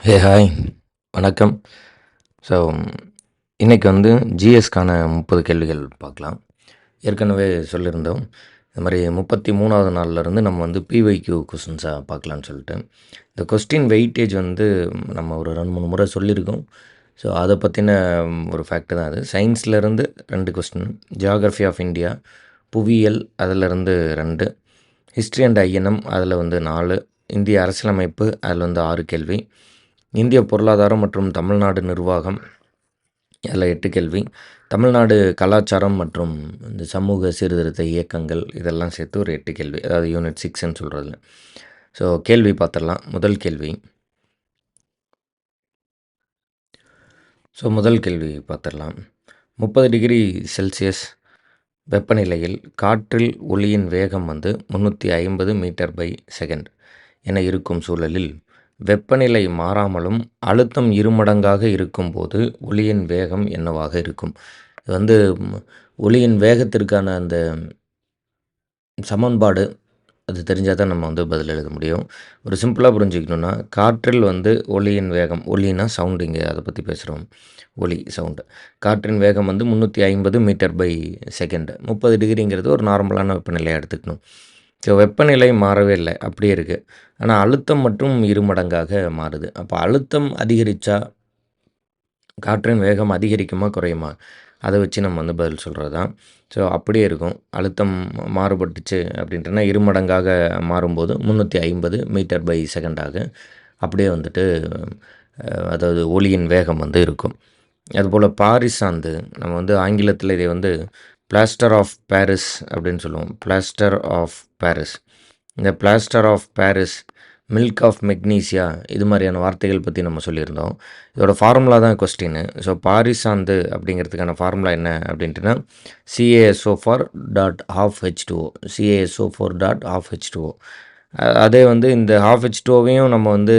Hey hi வணக்கம். So இன்றைக்கி வந்து ஜிஎஸ்க்கான முப்பது கேள்விகள் பார்க்கலாம். ஏற்கனவே சொல்லியிருந்தோம். இந்த மாதிரி முப்பத்தி மூணாவது நாள்லேருந்து நம்ம வந்து பிவைக்யூ கொஸ்டின்ஸாக பார்க்கலான்னு சொல்லிட்டு. இந்த கொஸ்டின் வெயிட்டேஜ் வந்து நம்ம ஒரு ரெண்டு மூணு முறை சொல்லியிருக்கோம். ஸோ அதை பற்றின ஒரு ஃபேக்ட் தான் அது. சயின்ஸ்லேருந்து ரெண்டு கொஸ்டின் ஜியாகிரஃபி ஆஃப் இந்தியா புவியியல் அதிலிருந்து ரெண்டு. ஹிஸ்ட்ரி அண்ட் ஐஎன்எம் அதில் வந்து நாலு. இந்திய அரசியலமைப்பு அதில் வந்து ஆறு கேள்வி. இந்திய பொருளாதாரம் மற்றும் தமிழ்நாடு நிர்வாகம். அதில் எட்டு கேள்வி. தமிழ்நாடு கலாச்சாரம் மற்றும் இந்த சமூக சீர்திருத்த இயக்கங்கள் இதெல்லாம் சேர்த்து ஒரு எட்டு கேள்வி. அதாவது யூனிட் சிக்ஸ்ன்னு சொல்கிறதுல ஸோ கேள்வி பார்த்துடலாம். முதல் கேள்வி. ஸோ முதல் கேள்வி பார்த்துடலாம். முப்பது டிகிரி செல்சியஸ் வெப்பநிலையில் காற்றில் ஒளியின் வேகம் வந்து முந்நூற்றி ஐம்பது மீட்டர் பை செகண்ட் என இருக்கும் சூழலில் வெப்பநிலை மாறாமலும் அழுத்தம் இருமடங்காக இருக்கும்போது ஒளியின் வேகம் என்னவாக இருக்கும்? இது வந்து ஒளியின் வேகத்திற்கான அந்த சமன்பாடு அது தெரிஞ்சால் தான் நம்ம வந்து பதில் எழுத முடியும். ஒரு சிம்பிளாக புரிஞ்சுக்கணுன்னா காற்றில் வந்து ஒளியின் வேகம் ஒளினா சவுண்டிங்க அதை பற்றி பேசுகிறோம் ஒளி சவுண்டு காற்றின் வேகம் வந்து முந்நூற்றி ஐம்பது மீட்டர் பை செகண்டு முப்பது டிகிரிங்கிறது ஒரு நார்மலான வெப்பநிலையாக எடுத்துக்கணும். ஸோ வெப்பநிலை மாறவே இல்லை. அப்படியே இருக்குது ஆனால் அழுத்தம் மட்டும் இருமடங்காக மாறுது. அப்போ அழுத்தம் அதிகரித்தா காற்றின் வேகம் அதிகரிக்குமா குறையுமா? அதை வச்சு நம்ம வந்து பதில் சொல்கிறது தான் ஸோ அப்படியே இருக்கும். அழுத்தம் மாறுபட்டுச்சு அப்படின்றனா இருமடங்காக மாறும்போது முந்நூற்றி ஐம்பது மீட்டர் பை செகண்டாக அப்படியே வந்துட்டு அதாவது ஒளியின் வேகம் வந்து இருக்கும். அதுபோல் பாரிசாந்து நம்ம வந்து ஆங்கிலத்தில் இதை வந்து பிளாஸ்டர் ஆஃப் பாரிஸ் அப்படின்னு சொல்லுவோம். பிளாஸ்டர் ஆஃப் பாரிஸ் இந்த plaster of Paris milk of magnesia இது மாதிரியான வார்த்தைகள் பற்றி நம்ம சொல்லியிருந்தோம். இதோட ஃபார்முலா தான் கொஸ்டின் ஸோ பாரிசாந்து அப்படிங்கிறதுக்கான ஃபார்முலா என்ன அப்படின்ட்டுனா C A S O four dot half H two O C A S O four dot half H two O அதே வந்து இந்த ஹாஃப் ஹெச் டூவையும் நம்ம வந்து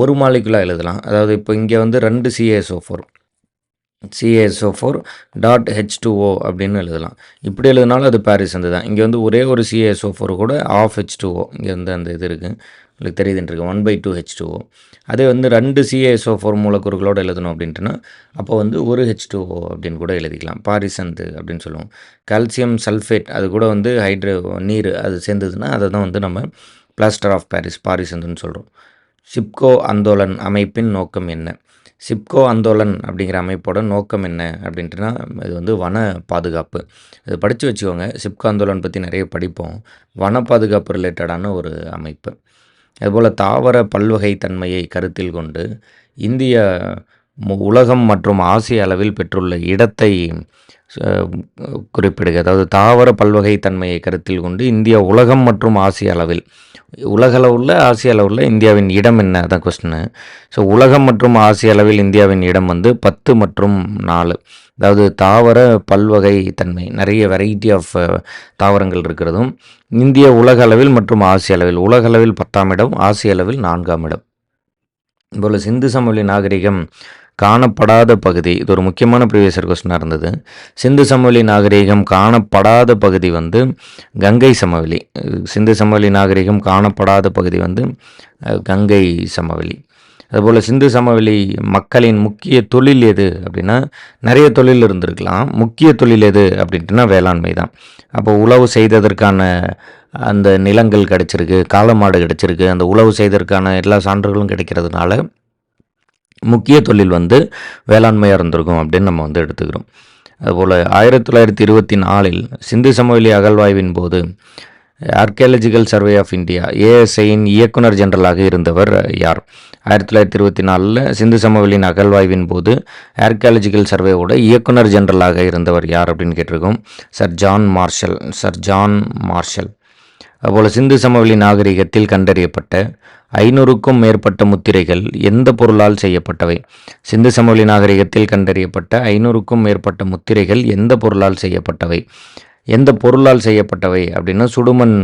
ஒரு மாலிகுலாக எழுதலாம். அதாவது இப்போ இங்கே வந்து ரெண்டு C A S O four C A S O four dot H two O அப்படின்னு எழுதலாம். இப்படி எழுதினாலும் அது பாரிஸ் வந்து தான் இங்கே வந்து ஒரே ஒரு C A S O four கூட ஆஃப் ஹெச் டூஓ இங்கே வந்து அந்த இது இருக்குது உங்களுக்கு தெரியுதுன்னு இருக்குது one by two H two O அதே வந்து ரெண்டு சிஏஎஸ்ஓ ஃபோர் மூலக்கூறுகளோடு எழுதணும் அப்படின்ட்டுனா அப்போ வந்து ஒரு ஹெச் டூஓ அப்படின்னு கூட எழுதிக்கலாம். பாரிசந்து அப்படின்னு சொல்லுவோம். கால்சியம் சல்ஃபேட் அது கூட வந்து ஹைட்ரோ நீர் அது சேர்ந்ததுன்னா அதை தான் வந்து நம்ம பிளாஸ்டர் ஆஃப் பாரிஸ் பாரிசந்துன்னு சொல்கிறோம் சிப்கோ அந்தோலன் அமைப்பின் நோக்கம் என்ன? சிப்கோ அந்தோலன் அப்படிங்கிற அமைப்போட நோக்கம் என்ன அப்படின்ட்டுனா இது வந்து வன பாதுகாப்பு. இது படித்து வச்சுக்கோங்க சிப்கோ அந்தோலன் பற்றி நிறைய படிப்போம். வன பாதுகாப்பு ரிலேட்டடான ஒரு அமைப்பு. அதுபோல் தாவர பல்வகை தன்மையை கருத்தில் கொண்டு இந்திய உலகம் மற்றும் ஆசிய அளவில் பெற்றுள்ள இடத்தை குறிப்பிடுகிறது குறிப்பிடுக. அதாவது தாவர பல்வகைத்தன்மையை கருத்தில் கொண்டு இந்தியா உலகம் மற்றும் ஆசிய அளவில் உலகளவில் ஆசிய அளவில் இந்தியாவின் இடம் என்ன? அதான் கொஸ்டின் ஸோ உலகம் மற்றும் ஆசிய அளவில் இந்தியாவின் இடம் வந்து பத்து மற்றும் நாலு. அதாவது தாவர பல்வகை தன்மை நிறைய வெரைட்டி ஆஃப் தாவரங்கள் இருக்கிறதும் இந்திய உலக அளவில் மற்றும் ஆசிய அளவில் உலக அளவில் பத்தாம் இடம் ஆசிய அளவில் நான்காம் இடம். போல் சிந்து சமவெளி நாகரிகம் காணப்படாத பகுதி இது ஒரு முக்கியமான ப்ரீவியஸர் கொஸ்டினாக இருந்தது. சிந்து சமவெளி நாகரிகம் காணப்படாத பகுதி வந்து கங்கை சமவெளி. சிந்து சமவெளி நாகரிகம் காணப்படாத பகுதி வந்து கங்கை சமவெளி. அதுபோல் சிந்து சமவெளி மக்களின் முக்கிய தொழில் எது அப்படின்னா நிறைய தொழில் இருந்திருக்கலாம். முக்கிய தொழில் எது அப்படின்ட்டுனா வேளாண்மை தான். அப்போ உழவு செய்ததற்கான அந்த நிலங்கள் கிடச்சிருக்கு காலமாடு கிடச்சிருக்கு. அந்த உழவு செய்ததற்கான எல்லா சான்றுகளும் கிடைக்கிறதுனால முக்கிய தொழில் வந்து வேளாண்மையாக இருந்திருக்கும் அப்படின்னு நம்ம வந்து எடுத்துக்கிறோம். அதுபோல் ஆயிரத்தி தொள்ளாயிரத்தி இருபத்தி நாலில் சிந்து சமவெளி அகழ்வாய்வின் போது ஆர்கியாலஜிக்கல் சர்வே ஆஃப் இந்தியா ஏஎஸ்ஐயின் இயக்குனர் ஜெனரலாக இருந்தவர் யார்? ஆயிரத்தி தொள்ளாயிரத்தி இருபத்தி நாலில் சிந்து சமவெளியின் அகழ்வாய்வின் போது ஆர்கியாலஜிக்கல் சர்வேவோட இயக்குனர் ஜெனரலாக இருந்தவர் யார் அப்படின்னு கேட்டிருக்கோம். Sir John Marshall sir John Marshall அதுபோல் சிந்து சமவெளி நாகரிகத்தில் கண்டறியப்பட்ட ஐநூறுக்கும் மேற்பட்ட முத்திரைகள் எந்த பொருளால் செய்யப்பட்டவை? சிந்து சமவெளி நாகரிகத்தில் கண்டறியப்பட்ட ஐநூறுக்கும் மேற்பட்ட முத்திரைகள் எந்த பொருளால் செய்யப்பட்டவை? எந்த பொருளால் செய்யப்பட்டவை? அப்படின்னா சுடுமண்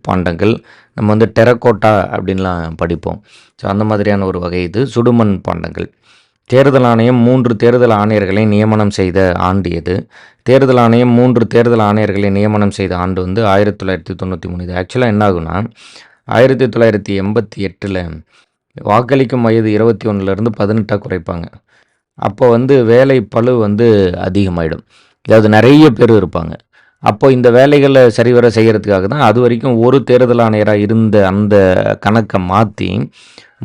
பாண்டங்கள் நம்ம வந்து டெரக்கோட்டா அப்படின்லாம் படிப்போம். ஸோ அந்த மாதிரியான ஒரு வகை இது சுடுமண் பாண்டங்கள். தேர்தல் ஆணையம் மூன்று தேர்தல் ஆணையர்களை நியமனம் செய்த ஆண்டு எது? தேர்தல் ஆணையம் மூன்று தேர்தல் ஆணையர்களை நியமனம் செய்த ஆண்டு வந்து ஆயிரத்தி தொள்ளாயிரத்தி தொண்ணூற்றி மூணு இது. ஆக்சுவலாக என்ன ஆகுனா ஆயிரத்தி தொள்ளாயிரத்தி எண்பத்தி எட்டில் வாக்களிக்கும் வயது இருபத்தி ஒன்றுலேருந்து பதினெட்டாக குறைப்பாங்க. அப்போ வந்து வேலை பளு வந்து அதிகமாயிடும். அதாவது நிறைய பேர் இருப்பாங்க. அப்போ இந்த வேலைகளை சரிவர செய்கிறதுக்காக தான் அது வரைக்கும் ஒரு தேர்தல் ஆணையராக இருந்த அந்த கணக்கை மாற்றி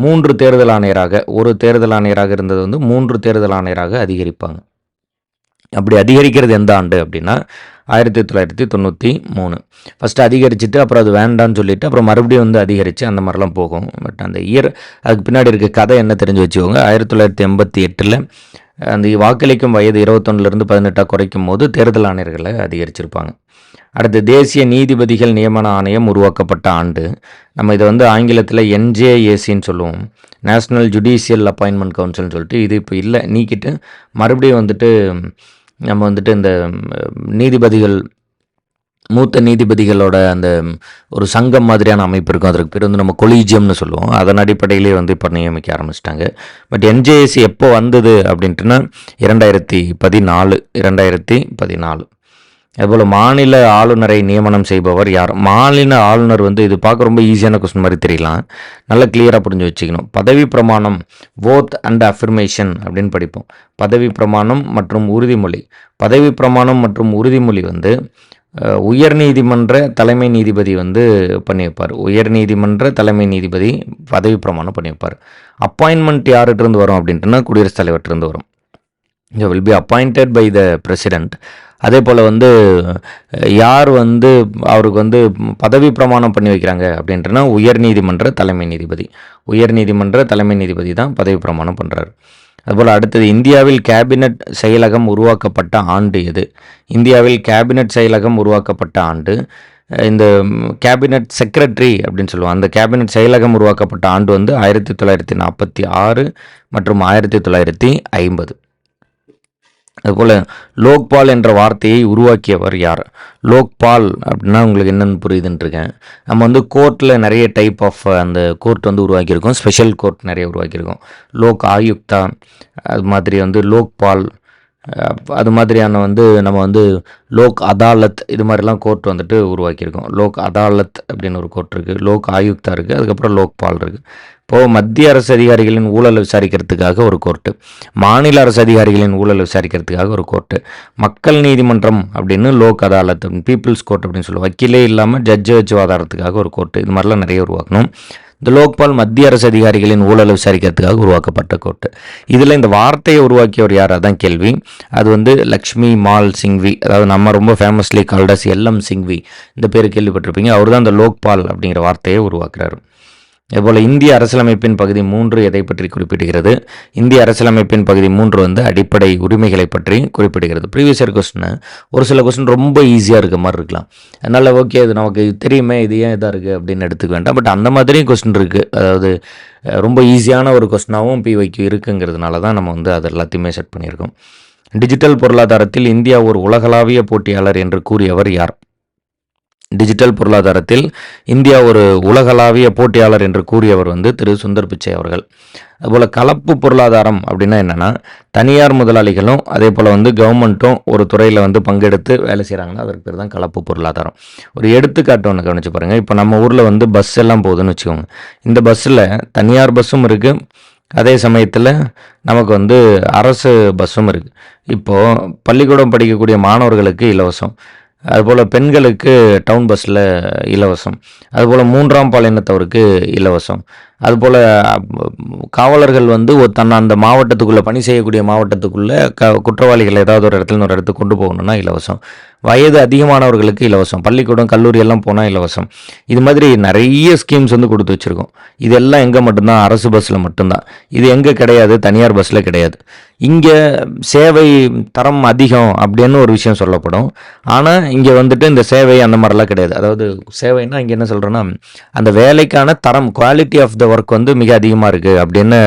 மூன்று தேர்தல் ஆணையராக ஒரு தேர்தல் ஆணையராக இருந்தது வந்து மூன்று தேர்தல் ஆணையராக அதிகரிப்பாங்க. அப்படி அதிகரிக்கிறது எந்த ஆண்டு அப்படின்னா ஆயிரத்தி தொள்ளாயிரத்தி தொண்ணூற்றி மூணு. ஃபஸ்ட்டு அதிகரிச்சுட்டு அப்புறம் அது வேண்டான்னு சொல்லிட்டு அப்புறம் மறுபடியும் வந்து அதிகரித்து அந்த மாதிரிலாம் போகும். பட் அந்த இயர் அதுக்கு பின்னாடி இருக்க கதை என்ன தெரிஞ்சு வச்சுக்கோங்க. ஆயிரத்தி தொள்ளாயிரத்தி எண்பத்தி எட்டில் அந்த வாக்களிக்கும் வயது இருபத்தொன்னுலேருந்து பதினெட்டாக குறைக்கும் போது தேர்தல் ஆணையர்களை அதிகரிச்சிருப்பாங்க. அடுத்து தேசிய நீதிபதிகள் நியமன ஆணையம் உருவாக்கப்பட்ட ஆண்டு. நம்ம இதை வந்து ஆங்கிலத்தில் என்ஜேஏசின்னு சொல்லுவோம். நேஷ்னல் ஜுடிஷியல் அப்பாயின்மெண்ட் கவுன்சில்னு சொல்லிட்டு இது இப்போ இல்லை நீக்கிட்டு மறுபடியும் வந்துட்டு நம்ம வந்துட்டு இந்த நீதிபதிகள் மூத்த நீதிபதிகளோட அந்த ஒரு சங்கம் மாதிரியான அமைப்பு இருக்கும். அதற்கு பேர் வந்து நம்ம கொலீஜியம்னு சொல்லுவோம். அதன் அடிப்படையிலே வந்து இப்போ நியமிக்க ஆரம்பிச்சிட்டாங்க. பட் என்ஜேஎஸ்சி எப்போ வந்தது அப்படின்ட்டுனா இரண்டாயிரத்தி பதினாலு இரண்டாயிரத்தி பதினாலு அதுபோல் மாநில ஆளுநரை நியமனம் செய்பவர் யார்? மாநில ஆளுநர் வந்து இது பார்க்க ரொம்ப ஈஸியான கொஸ்டின் மாதிரி தெரியலாம். நல்லா கிளியராக புரிஞ்சு வச்சுக்கணும். பதவி பிரமாணம் ஓத் அண்ட் அஃபர்மேஷன் அப்படின்னு படிப்போம். பதவி பிரமாணம் மற்றும் உறுதிமொழி. பதவி பிரமாணம் மற்றும் உறுதிமொழி வந்து உயர்நீதிமன்ற தலைமை நீதிபதி வந்து பண்ணி வைப்பார் உயர்நீதிமன்ற தலைமை நீதிபதி பதவி பிரமாணம் பண்ணி வைப்பார் அப்பாயின்மெண்ட் யார்கிட்டருந்து வரும் அப்படின்ட்டுனா குடியரசுத் தலைவர்கிட்டருந்து வரும். இங்கே will be appointed by the president அதே போல் வந்து யார் வந்து அவருக்கு வந்து பதவி பிரமாணம் பண்ணி வைக்கிறாங்க அப்படின்றனா உயர்நீதிமன்ற தலைமை நீதிபதி. உயர்நீதிமன்ற தலைமை நீதிபதி தான் பதவி பிரமாணம் பண்ணுறாரு அதுபோல் அடுத்தது இந்தியாவில் கேபினட் செயலகம் உருவாக்கப்பட்ட ஆண்டு எது? இந்தியாவில் கேபினட் செயலகம் உருவாக்கப்பட்ட ஆண்டு இந்த கேபினட் செக்ரட்டரி அப்படின்னு சொல்லுவோம். அந்த கேபினட் செயலகம் உருவாக்கப்பட்ட ஆண்டு வந்து ஆயிரத்தி தொள்ளாயிரத்தி நாற்பத்தி ஆறு மற்றும் ஆயிரத்தி தொள்ளாயிரத்தி ஐம்பது. அதுபோல் லோக்பால் என்ற வார்த்தையை உருவாக்கியவர் யார்? லோக்பால் அப்படின்னா உங்களுக்கு என்னென்னு புரியுதுன்ட்ருக்கேன் நம்ம வந்து கோர்ட்டில் நிறைய டைப் ஆஃப் அந்த கோர்ட் வந்து உருவாக்கியிருக்கோம். ஸ்பெஷல் கோர்ட் நிறைய உருவாக்கியிருக்கோம். லோக் ஆயுக்தா அது மாதிரி வந்து லோக்பால் அது மாதிரியான வந்து நம்ம வந்து லோக் அதாலத் இது மாதிரிலாம் கோர்ட் வந்துட்டு உருவாக்கியிருக்கோம். லோக் அதாலத் அப்படின்னு ஒரு கோர்ட் இருக்குது லோக் ஆயுக்தா இருக்குது அதுக்கப்புறம் லோக்பால் இருக்குது இப்போது மத்திய அரசு அதிகாரிகளின் ஊழலை விசாரிக்கிறதுக்காக ஒரு கோர்ட்டு மாநில அரசு அதிகாரிகளின் ஊழலை விசாரிக்கிறதுக்காக ஒரு கோர்ட்டு மக்கள் நீதிமன்றம் அப்படின்னு லோக் அதாலத் பீப்புள்ஸ் கோர்ட் அப்படின்னு சொல்லுவோம். வக்கீலே இல்லாமல் ஜட்ஜை வச்சு வாதாடுறதுக்காக ஒரு கோர்ட்டு. இது மாதிரிலாம் நிறைய உருவாக்கணும். இந்த லோக்பால் மத்திய அரசு அதிகாரிகளின் ஊழலை விசாரிக்கிறதுக்காக உருவாக்கப்பட்ட கோர்ட்டு. இதில் இந்த வார்த்தையை உருவாக்கியவர் யார்? அதான் கேள்வி. அது வந்து லக்ஷ்மி மால் சிங்வி. அதாவது நம்ம ரொம்ப ஃபேமஸ்லி கால்டஸ் எல்எம் சிங்வி. இந்த பேர் கேள்விப்பட்டிருப்பீங்க. அவர் தான் இந்த லோக்பால் அப்படிங்கிற வார்த்தையை உருவாக்குறாரு. இதுபோல் இந்திய அரசியலமைப்பின் பகுதி மூன்று எதை பற்றி குறிப்பிடுகிறது? இந்திய அரசியலமைப்பின் பகுதி மூன்று வந்து அடிப்படை உரிமைகளை பற்றி குறிப்பிடுகிறது. ப்ரீவியஸ் இயர் கொஸ்டின் ஒரு சில கொஸ்டின் ரொம்ப ஈஸியாக இருக்க மாதிரி இருக்கலாம். அதனால் ஓகே இது நமக்கு தெரியுமே இது ஏன் இதாக இருக்குது அப்படின்னு எடுத்துக்க வேண்டாம். பட் அந்த மாதிரியும் கொஸ்டின் இருக்குது அதாவது ரொம்ப ஈஸியான ஒரு கொஸ்டினாகவும் பிவைக்கு இருக்குங்கிறதுனால தான் நம்ம வந்து அது எல்லாத்தையுமே செட் பண்ணியிருக்கோம். டிஜிட்டல் பொருளாதாரத்தில் இந்தியா ஒரு உலகளாவிய போட்டியாளர் என்று கூறியவர் யார்? டிஜிட்டல் பொருளாதாரத்தில் இந்தியா ஒரு உலகளாவிய போட்டியாளர் என்று கூறியவர் வந்து திரு. சுந்தர் பிச்சை அவர்கள். அதுபோல் கலப்பு பொருளாதாரம் அப்படின்னா என்னென்னா தனியார் முதலாளிகளும் அதே போல் வந்து கவர்மெண்ட்டும் ஒரு துறையில் வந்து பங்கெடுத்து வேலை செய்கிறாங்கன்னா அதற்கு பேர் தான் கலப்பு பொருளாதாரம். ஒரு எடுத்துக்காட்டு ஒன்று கவனிச்சு பாருங்கள் இப்போ நம்ம ஊரில் வந்து பஸ் எல்லாம் போகுதுன்னு வச்சுக்கோங்க. இந்த பஸ்ஸில் தனியார் பஸ்ஸும் இருக்குது அதே சமயத்தில் நமக்கு வந்து அரசு பஸ்ஸும் இருக்குது இப்போது பள்ளிக்கூடம் படிக்கக்கூடிய மாணவர்களுக்கு இலவசம். அதுபோல் பெண்களுக்கு டவுன் பஸ்ஸில் இலவசம். அதுபோல் மூன்றாம் பாலினத்தவருக்கு இலவசம். அதுபோல் காவலர்கள் வந்து ஒரு தன்னை அந்த மாவட்டத்துக்குள்ளே பணி செய்யக்கூடிய மாவட்டத்துக்குள்ளே க குற்றவாளிகள் ஏதாவது ஒரு இடத்துல ஒரு இடத்துக்கு கொண்டு போகணுன்னா இலவசம். வயது அதிகமானவர்களுக்கு இலவசம். பள்ளிக்கூடம் கல்லூரி எல்லாம் போனால் இலவசம். இது மாதிரி நிறைய ஸ்கீம்ஸ் வந்து கொடுத்து வச்சுருக்கோம். இதெல்லாம் எங்கே மட்டும்தான்? அரசு பஸ்ஸில் மட்டும்தான். இது எங்கே கிடையாது? தனியார் பஸ்ஸில் கிடையாது. இங்கே சேவை தரம் அதிகம் அப்படின்னு ஒரு விஷயம் சொல்லப்படும். ஆனால் இங்கே வந்துட்டு இந்த சேவை அந்த மாதிரிலாம் கிடையாது. அதாவது சேவைன்னா இங்கே என்ன சொல்கிறோன்னா அந்த வேலைக்கான தரம் குவாலிட்டி ஆஃப் த ஒர்க் வந்து மிக அதிகமாக இருக்குது அப்படின்னு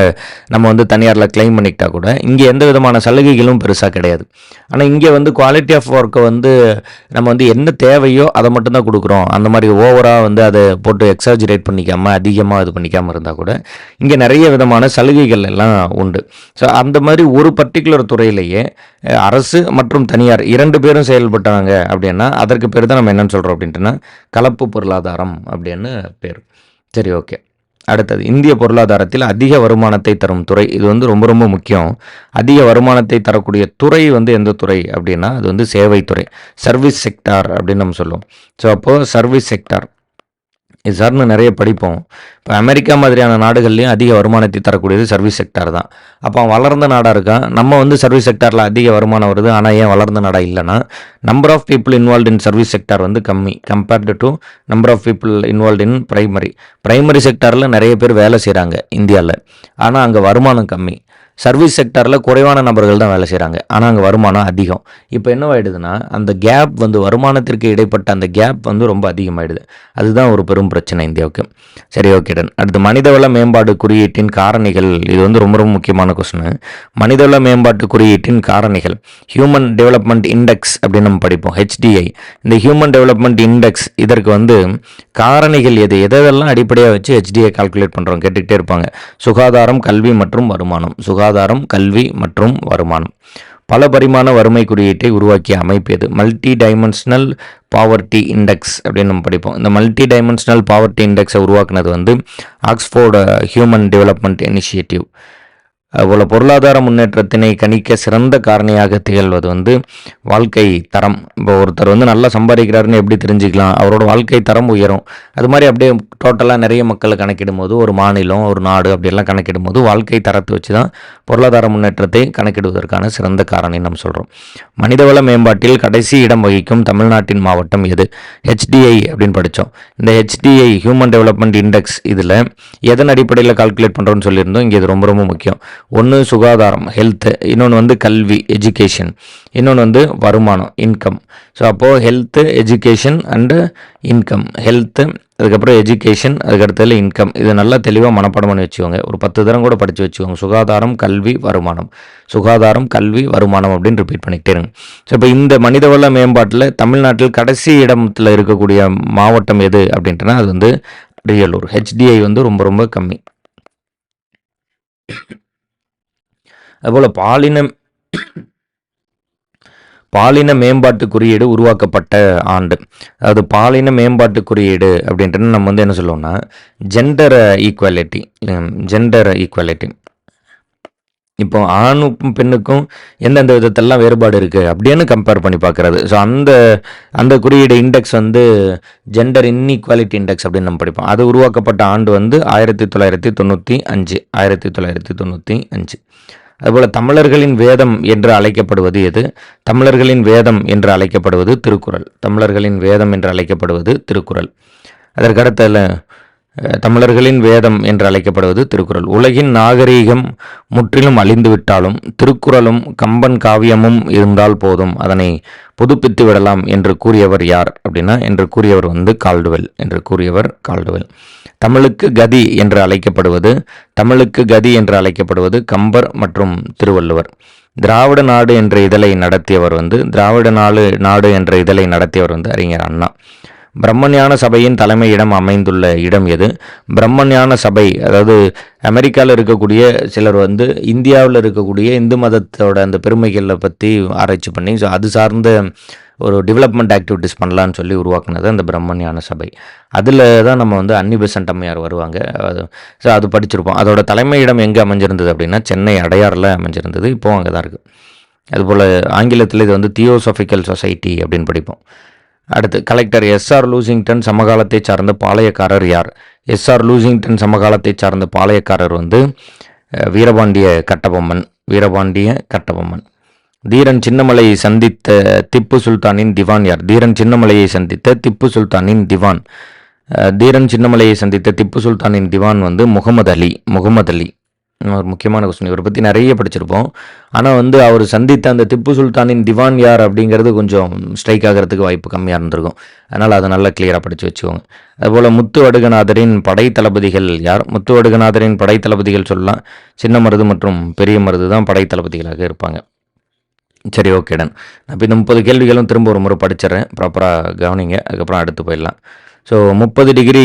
நம்ம வந்து தனியாரில் க்ளைம் பண்ணிக்கிட்டா கூட இங்கே எந்த விதமான சலுகைகளும் பெருசாக கிடையாது. ஆனால் இங்கே வந்து குவாலிட்டி ஆஃப் ஒர்க்கை வந்து நம்ம வந்து என்ன தேவையோ அதை மட்டும்தான் கொடுக்குறோம். அந்த மாதிரி ஓவராக வந்து அதை போட்டு எக்ஸாஜிரேட் பண்ணிக்காமல் அதிகமாக இது பண்ணிக்காமல் இருந்தால் கூட இங்கே நிறைய விதமான சலுகைகள் எல்லாம் உண்டு. ஸோ அந்த மாதிரி ஒரு பர்டிகுலர் துறையிலேயே அரசு மற்றும் தனியார் இரண்டு பேரும் செயல்பட்டாங்க அப்படின்னா அதற்கு பேர் தான் நம்ம என்னன்னு சொல்கிறோம் அப்படின்ட்டுனா கலப்பு பொருளாதாரம் அப்படின்னு பேர். சரி ஓகே அடுத்தது இந்திய பொருளாதாரத்தில் அதிக வருமானத்தை தரும் துறை இது வந்து ரொம்ப ரொம்ப முக்கியம். அதிக வருமானத்தை தரக்கூடிய துறை வந்து எந்த துறை அப்படின்னா அது வந்து சேவைத்துறை சர்வீஸ் செக்டார் அப்படின்னு நம்ம சொல்லுவோம். ஸோ அப்போது சர்வீஸ் செக்டார் இது சார்ந்து நிறைய படிப்போம். இப்போ அமெரிக்கா மாதிரியான நாடுகள்லையும் அதிக வருமானத்தை தரக்கூடியது சர்வீஸ் செக்டார் தான். அப்போ அவன் வளர்ந்த நாடாக இருக்கான் நம்ம வந்து சர்வீஸ் செக்டாரில் அதிக வருமானம் வருது. ஆனால் ஏன் வளர்ந்த நாடாக இல்லைன்னா number of people involve in service sector வந்து கம்மி. Compared to number of people involve in primary primary செக்டாரில் நிறைய பேர் வேலை செய்கிறாங்க இந்தியாவில் ஆனால் அங்கே வருமானம் கம்மி. சர்வீஸ் செக்டாரில் குறைவான நபர்கள் தான் வேலை செய்கிறாங்க ஆனால் அங்கே வருமானம் அதிகம். இப்போ என்னவாயிடுதுன்னா அந்த கேப் வந்து வருமானத்திற்கு இடைப்பட்ட அந்த கேப் வந்து ரொம்ப அதிகமாயிடுது. அதுதான் ஒரு பெரும் பிரச்சனை இந்தியாவுக்கு. சரி ஓகே டன் அடுத்து மனிதவள மேம்பாடு குறியீட்டின் காரணிகள். இது வந்து ரொம்ப ரொம்ப முக்கியமான கொஸ்டின் மனிதவள மேம்பாட்டு குறியீட்டின் காரணிகள். ஹியூமன் டெவலப்மெண்ட் இண்டெக்ஸ் அப்படின்னு நம்ம படிப்போம். ஹெச்டிஐ இந்த ஹியூமன் டெவலப்மெண்ட் இண்டெக்ஸ் இதற்கு வந்து காரணிகள் எது? எதெல்லாம் அடிப்படையாக வச்சு ஹெச்டிஐ கால்குலேட் பண்ணுறோம் கேட்டுக்கிட்டே இருப்பாங்க. சுகாதாரம் கல்வி மற்றும் வருமானம். சுகாதாரம் கல்வி மற்றும் வருமானம். பல பரிமாண வறுமை குறியீட்டை உருவாக்கிய அமைப்பு எது? மல்டி டைமென்ஷனல் பாவர்ட்டி இண்டெக்ஸ் அப்படின்னு நம்ம படிப்போம். இந்த மல்டி டைமென்ஷனல் பாவர்ட்டி இண்டெக்ஸை உருவாக்குனது வந்து ஆக்ஸ்ஃபோர்டு ஹியூமன் டெவலப்மெண்ட் இனிஷியேட்டிவ் அதுபோல் பொருளாதார முன்னேற்றத்தினை கணிக்க சிறந்த காரணியாக திகழ்வது வந்து வாழ்க்கை தரம். இப்போ ஒருத்தர் வந்து நல்லா சம்பாதிக்கிறாருன்னு எப்படி தெரிஞ்சுக்கலாம்? அவரோட வாழ்க்கை தரம் உயரும். அது மாதிரி அப்படியே டோட்டலாக நிறைய மக்களை கணக்கிடும் போது ஒரு மாநிலம் ஒரு நாடு அப்படியெல்லாம் கணக்கிடும் போது வாழ்க்கை தரத்தை வச்சு தான் பொருளாதார முன்னேற்றத்தை கணக்கிடுவதற்கான சிறந்த காரணி நம்ம சொல்கிறோம் மனிதவள மேம்பாட்டில் கடைசி இடம் வகிக்கும் தமிழ்நாட்டின் மாவட்டம் எது? ஹெச்டிஐ அப்படின்னு படித்தோம் இந்த ஹெச்டிஐ ஹியூமன் டெவலப்மெண்ட் இண்டெக்ஸ் இதில் எதன் அடிப்படையில் கால்குலேட் பண்ணுறோன்னு சொல்லியிருந்தோம். இங்கே இது ரொம்ப ரொம்ப முக்கியம். ஒன்று சுகாதாரம் ஹெல்த்து இன்னொன்று வந்து கல்வி எஜுகேஷன் இன்னொன்று வந்து வருமானம் இன்கம் ஸோ அப்போது health education and income health அதுக்கப்புறம் எஜுகேஷன் அதுக்கடுத்ததில் இன்கம் இது நல்லா தெளிவாக மனப்பாடம் பண்ணி வச்சுக்கோங்க. ஒரு பத்து தரம் கூட படித்து வச்சுக்கோங்க. சுகாதாரம் கல்வி வருமானம். சுகாதாரம் கல்வி வருமானம் அப்படின்னு ரிப்பீட் பண்ணிக்கிட்டே இருங்க. ஸோ இப்போ இந்த மனிதவள மேம்பாட்டில் தமிழ்நாட்டில் கடைசி இடத்துல இருக்கக்கூடிய மாவட்டம் எது அப்படின்ட்டுனா அது வந்து அரியலூர். ஹெச்டிஐ வந்து ரொம்ப ரொம்ப கம்மி. அதுபோல் பாலின பாலின மேம்பாட்டு குறியீடு உருவாக்கப்பட்ட ஆண்டு. அதாவது பாலின மேம்பாட்டு குறியீடு அப்படின்ட்டு நம்ம வந்து என்ன சொல்லுவோம்னா ஜெண்டர் ஈக்குவாலிட்டி ஜெண்டர் ஈக்குவாலிட்டி இப்போ ஆணுக்கும் பெண்ணுக்கும் எந்தெந்த விதத்தெல்லாம் வேறுபாடு இருக்குது அப்படின்னு கம்பேர் பண்ணி பார்க்குறது. ஸோ அந்த அந்த குறியீடு இண்டெக்ஸ் வந்து ஜெண்டர் இன்இக்வாலிட்டி இண்டெக்ஸ் அப்படின்னு நம்ம படிப்போம். அது உருவாக்கப்பட்ட ஆண்டு வந்து ஆயிரத்தி தொள்ளாயிரத்தி தொண்ணூற்றி அஞ்சு. ஆயிரத்தி தொள்ளாயிரத்தி தொண்ணூற்றி அஞ்சு. அதுபோல் தமிழர்களின் வேதம் என்று அழைக்கப்படுவது எது? தமிழர்களின் வேதம் என்று அழைக்கப்படுவது திருக்குறள். தமிழர்களின் வேதம் என்று அழைக்கப்படுவது திருக்குறள். அதற்கடுத்தல தமிழர்களின் வேதம் என்று அழைக்கப்படுவது திருக்குறள். உலகின் நாகரீகம் முற்றிலும் அழிந்துவிட்டாலும் திருக்குறளும் கம்பன் காவியமும் இருந்தால் போதும் அதனை புதுப்பித்து விடலாம் என்று கூறியவர் யார் அப்படின்னா என்று கூறியவர் வந்து கால்டுவெல் என்று கூறியவர் கால்டுவெல். தமிழுக்கு கதி என்று அழைக்கப்படுவது தமிழுக்கு கதி என்று அழைக்கப்படுவது கம்பர் மற்றும் திருவள்ளுவர். திராவிட நாடு என்ற இதழை நடத்தியவர் வந்து திராவிட நாடு நாடு என்ற இதழை நடத்தியவர் வந்து அறிஞர் அண்ணா. பிரம்மஞான சபையின் தலைமையிடம் அமைந்துள்ள இடம் எது? பிரம்மஞான சபை அதாவது அமெரிக்காவில் இருக்கக்கூடிய சிலர் வந்து இந்தியாவில் இருக்கக்கூடிய இந்து மதத்தோட அந்த பெருமைகளை பற்றி ஆராய்ச்சி பண்ணி ஸோ அது சார்ந்த ஒரு டெவலப்மெண்ட் ஆக்டிவிட்டிஸ் பண்ணலான்னு சொல்லி உருவாக்குனது அந்த பிரம்மஞான சபை. அதில் தான் நம்ம வந்து அன்னி பெசன்ட் அம்மையார் வருவாங்க. அது ஸோ அது படிச்சிருப்போம். அதோட தலைமையிடம் எங்கே அமைஞ்சிருந்தது அப்படின்னா சென்னை அடையாறில் அமைஞ்சிருந்தது. இப்போது அங்கே தான் இருக்குது அதுபோல் ஆங்கிலத்தில் இது வந்து தியோசபிக்கல் சொசைட்டி அப்படின்னு படிப்போம். அடுத்து கலெக்டர் எஸ்ஆர் லூசிங்டன் சமகாலத்தை சார்ந்த பாளையக்காரர் யார்? எஸ்ஆர் லூசிங்டன் சமகாலத்தை சார்ந்த பாளையக்காரர் வந்து வீரபாண்டிய கட்டபொம்மன் வீரபாண்டிய கட்டபொம்மன். தீரன் சின்னமலையை சந்தித்த திப்பு சுல்தானின் திவான் யார்? தீரன் சின்னமலையை சந்தித்த திப்பு சுல்தானின் திவான். தீரன் சின்னமலையை சந்தித்த திப்பு சுல்தானின் திவான் வந்து முகமது அலி முகமது அலி. ஒரு முக்கியமான கொஸ்டின் இவரை பற்றி நிறைய படிச்சிருப்போம். ஆனால் வந்து அவர் சந்தித்த அந்த திப்பு சுல்தானின் திவான் யார் அப்படிங்கிறது கொஞ்சம் ஸ்ட்ரைக் ஆகிறதுக்கு வாய்ப்பு கம்மியாக இருந்திருக்கும். அதனால் அதை நல்லா கிளியராக படித்து வச்சுக்கோங்க. அதுபோல் முத்து வடுகநாதரின் படை தளபதிகள் யார்? முத்து வடுகநாதரின் படை தளபதிகள் சொல்லலாம். சின்ன மருது மற்றும் பெரிய மருது தான் படை தளபதிகளாக இருப்பாங்க. சரி ஓகே டன் நான் இப்போ இந்த முப்பது கேள்விகளும் திரும்ப ஒரு முறை படிச்சிடுறேன். ப்ராப்பராக கவனிங்க. அதுக்கப்புறம் அடுத்து போயிடலாம். ஸோ முப்பது டிகிரி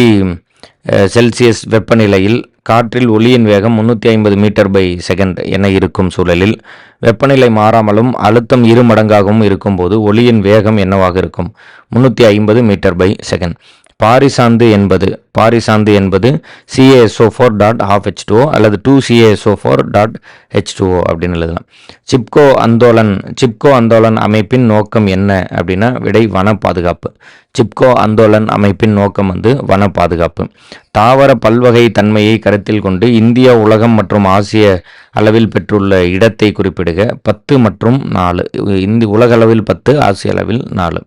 செல்சியஸ் வெப்பநிலையில் காற்றில் ஒளியின் வேகம் முந்நூற்றி ஐம்பது மீட்டர் பை செகண்ட் என இருக்கும் சூழலில் வெப்பநிலை மாறாமலும் அழுத்தம் இரு மடங்காகவும் இருக்கும்போது ஒளியின் வேகம் என்னவாக இருக்கும்? முந்நூற்றி ஐம்பது மீட்டர் பை செகண்ட் பாரிசாந்து என்பது பாரிசாந்து என்பது C A S O four dot of H two O அல்லது two C A S O four dot H two O அப்படின்னு எழுதலாம். சிப்கோ அந்தோலன் சிப்கோ அந்தோலன் அமைப்பின் நோக்கம் என்ன அப்படின்னா விடை வன பாதுகாப்பு சிப்கோ அந்தோலன் அமைப்பின் நோக்கம் வந்து வன பாதுகாப்பு தாவர பல்வகை தன்மையை கருத்தில் கொண்டு இந்தியா உலகம் மற்றும் ஆசிய அளவில் பெற்றுள்ள இடத்தை குறிப்பிடுக. பத்து மற்றும் நாலு இந்தி உலக அளவில் பத்து ஆசிய அளவில் நாலு.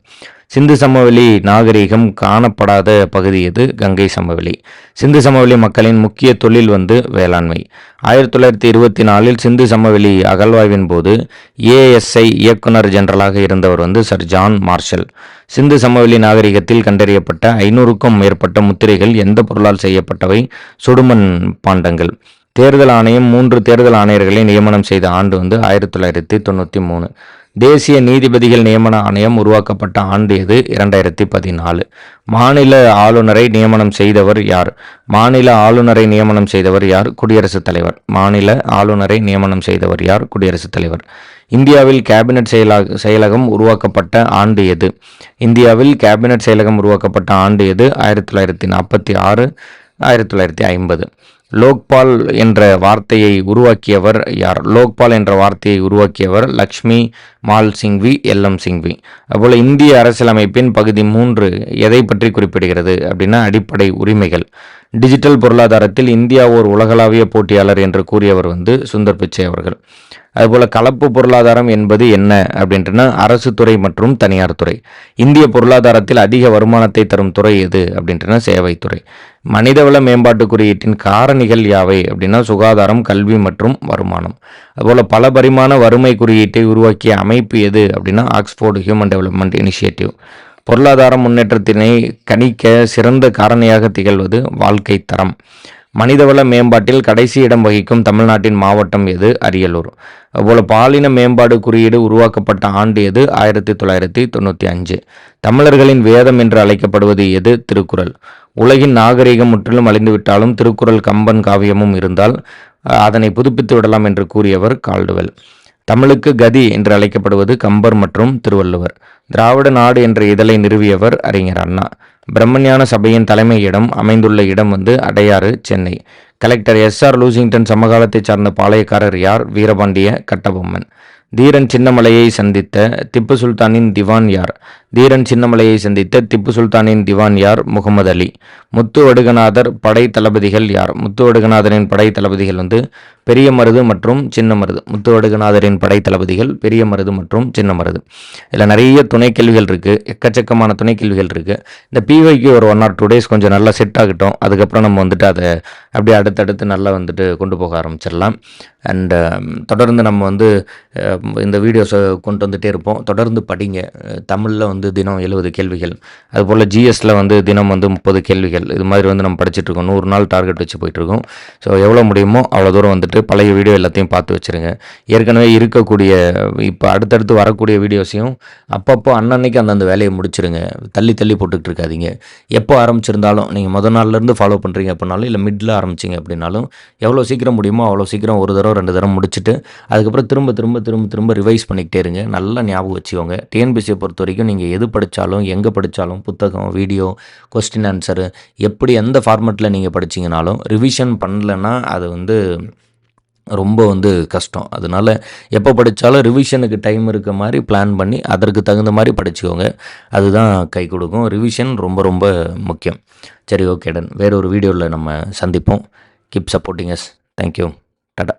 சிந்து சமவெளி நாகரிகம் காணப்படாத பகுதி எது? கங்கை சமவெளி. சிந்து சமவெளி மக்களின் முக்கிய தொழில் வந்து வேளாண்மை. ஆயிரத்தி தொள்ளாயிரத்தி இருபத்தி நாலில் சிந்து சமவெளி அகழ்வாய்வின் போது ஏஎஸ்ஐ இயக்குனர் ஜெனரலாக இருந்தவர் வந்து சர் ஜான் மார்ஷல். சிந்து சமவெளி நாகரிகத்தில் கண்டறியப்பட்ட ஐநூறுக்கும் மேற்பட்ட முத்திரைகள் எந்த பொருளால் செய்யப்பட்டவை? சுடுமண் பாண்டங்கள். தேர்தல் ஆணையம் மூன்று தேர்தல் ஆணையர்களை நியமனம் செய்த ஆண்டு வந்து ஆயிரத்தி தொள்ளாயிரத்தி தொண்ணூற்றி மூணு. தேசிய நீதிபதிகள் நியமன ஆணையம் உருவாக்கப்பட்ட ஆண்டு எது? இரண்டாயிரத்தி பதினாலு. மாநில ஆளுநரை நியமனம் செய்தவர் யார்? மாநில ஆளுநரை நியமனம் செய்தவர் யார்? குடியரசுத் தலைவர். மாநில ஆளுநரை நியமனம் செய்தவர் யார்? குடியரசுத் தலைவர். இந்தியாவில் கேபினட் செயலாக செயலகம் உருவாக்கப்பட்ட ஆண்டு எது? இந்தியாவில் கேபினட் செயலகம் உருவாக்கப்பட்ட ஆண்டு எது? ஆயிரத்தி தொள்ளாயிரத்தி நாற்பத்தி ஆறு ஆயிரத்தி தொள்ளாயிரத்தி ஐம்பது. லோக்பால் என்ற வார்த்தையை உருவாக்கியவர் யார்? லோக்பால் என்ற வார்த்தையை உருவாக்கியவர் Laxmi mall Singhvi L M Singhvi. அதுபோல் இந்திய அரசியலமைப்பின் பகுதி மூன்று எதை பற்றி குறிப்பிடுகிறது அப்படின்னா அடிப்படை உரிமைகள். டிஜிட்டல் பொருளாதாரத்தில் இந்தியா ஓர் உலகளாவிய போட்டியாளர் என்று கூறியவர் வந்து சுந்தர் பிச்சை அவர்கள். அதுபோல் கலப்பு பொருளாதாரம் என்பது என்ன அப்படின்ட்டுனா அரசு துறை மற்றும் தனியார் துறை. இந்திய பொருளாதாரத்தில் அதிக வருமானத்தை தரும் துறை எது அப்படின்ட்டுனா சேவைத்துறை மனிதவள மேம்பாட்டு குறியீட்டின் காரணிகள் யாவை அப்படின்னா சுகாதாரம் கல்வி மற்றும் வருமானம். அதுபோல் பல பரிமாண வறுமை குறியீட்டை உருவாக்கிய அமைப்பு எது அப்படின்னா ஆக்ஸ்போர்டு ஹியூமன் டெவலப்மெண்ட் இனிஷியேட்டிவ். பொருளாதார முன்னேற்றத்தினை கணிக்க சிறந்த காரணியாக திகழ்வது வாழ்க்கை தரம். மனிதவள மேம்பாட்டில் கடைசி இடம் வகிக்கும் தமிழ்நாட்டின் மாவட்டம் எது? அரியலூர். அதுபோல் பாலின மேம்பாடு குறியீடு உருவாக்கப்பட்ட ஆண்டு எது? ஆயிரத்தி தொள்ளாயிரத்தி தொண்ணூற்றி அஞ்சு. தமிழர்களின் வேதம் என்று அழைக்கப்படுவது எது? திருக்குறள். உலகின் நாகரிகம் முற்றிலும் அழிந்துவிட்டாலும் திருக்குறள் கம்பன் காவியமும் இருந்தால் அதனை புதுப்பித்து விடலாம் என்று கூறியவர் கால்டுவெல். தமிழுக்கு கதி என்று அழைக்கப்படுவது கம்பர் மற்றும் திருவள்ளுவர். திராவிட நாடு என்ற இதழை நிறுவியவர் அறிஞர் அண்ணா. பிரம்மஞான சபையின் தலைமையிடம் அமைந்துள்ள இடம் வந்து Adyar Chennai. Collector S R Lushington சமகாலத்தைச் சார்ந்த பாளையக்காரர் யார்? வீரபாண்டிய கட்டபொம்மன். தீரன் சின்னமலையை சந்தித்த திப்பு சுல்தானின் திவான் யார்? தீரன் சின்னமலையை சந்தித்த திப்பு சுல்தானின் திவான் யார்? முகமது அலி. முத்து வடுகநாதர் படை தளபதிகள் யார்? முத்து வடுகநாதரின் படை தளபதிகள் வந்து பெரிய மருது மற்றும் சின்ன மருது. முத்துவடுகநாதரின் படை தளபதிகள் பெரிய மருது மற்றும் சின்ன மருது. இதில் நிறைய துணை கேள்விகள் இருக்குது எக்கச்சக்கமான துணை கேள்விகள் இருக்குது இந்த பிவைக்கு ஒரு ஒன் ஆர் டூ டேஸ் கொஞ்சம் நல்லா செட் ஆகட்டும். அதுக்கப்புறம் நம்ம வந்துட்டு அதை அப்படியே அடுத்தடுத்து நல்லா வந்துட்டு கொண்டு போக ஆரம்பிச்சிடலாம். அண்ட் um, தொடர்ந்து நம்ம வந்து um, இந்த வீடியோஸை கொண்டு வந்துகிட்டே இருப்போம். தொடர்ந்து படிங்க. தமிழில் வந்து தினம் எழுபது கேள்விகள். அதுபோல் ஜிஎஸ்சில் வந்து தினம் வந்து முப்பது கேள்விகள். இது மாதிரி வந்து நம்ம படிச்சுட்ருக்கோம் நூறு நாள் டார்கெட் வச்சு போயிட்டுருக்கோம் ஸோ எவ்வளோ முடியுமோ அவ்வளோ தூரம் வந்துட்டு பழைய வீடியோ எல்லாத்தையும் பார்த்து வச்சுருங்க. ஏற்கனவே இருக்கக்கூடிய இப்போ அடுத்தடுத்து வரக்கூடிய வீடியோஸையும் அப்பப்போ அன்னன்னைக்கு அந்தந்த வேலையை முடிச்சிருங்க. தள்ளி தள்ளி போட்டுக்கிட்டு இருக்காதிங்க. எப்போ ஆரம்பிச்சிருந்தாலும் நீங்கள் முதல் நாள்லேருந்து ஃபாலோ பண்ணுறீங்க அப்படின்னாலும் இல்லை மிடில் ஆரம்பிச்சிங்க அப்படின்னாலும் எவ்வளோ சீக்கிரம் முடியுமோ அவ்வளோ சீக்கிரம் ஒரு தடவை ரெண்டு தடவை முடிச்சுட்டு அதுக்கப்புறம் திரும்ப திரும்ப திரும்ப திரும்ப ரிவைஸ் பண்ணிக்கிட்டே இருங்க. நல்லா ஞாபகம் வச்சுக்கோங்க. டிஎன்பிசியை பொறுத்த வரைக்கும் நீங்கள் எது படித்தாலும் எங்கே படித்தாலும் புத்தகம் வீடியோ கொஸ்டின் ஆன்சரு எப்படி எந்த ஃபார்மெட்டில் நீங்கள் படிச்சிங்கனாலும் ரிவிஷன் பண்ணலைன்னா அது வந்து ரொம்ப வந்து கஷ்டம். அதனால் எப்போ படித்தாலும் ரிவிஷனுக்கு டைம் இருக்க மாதிரி பிளான் பண்ணி அதற்கு தகுந்த மாதிரி படிச்சுக்கோங்க. அதுதான் கை கொடுக்கும். ரிவிஷன் ரொம்ப ரொம்ப முக்கியம். சரி ஓகே டன் வேறொரு வீடியோவில் நம்ம சந்திப்போம். கீப் சப்போர்ட்டிங் எஸ் தேங்க்யூ டடா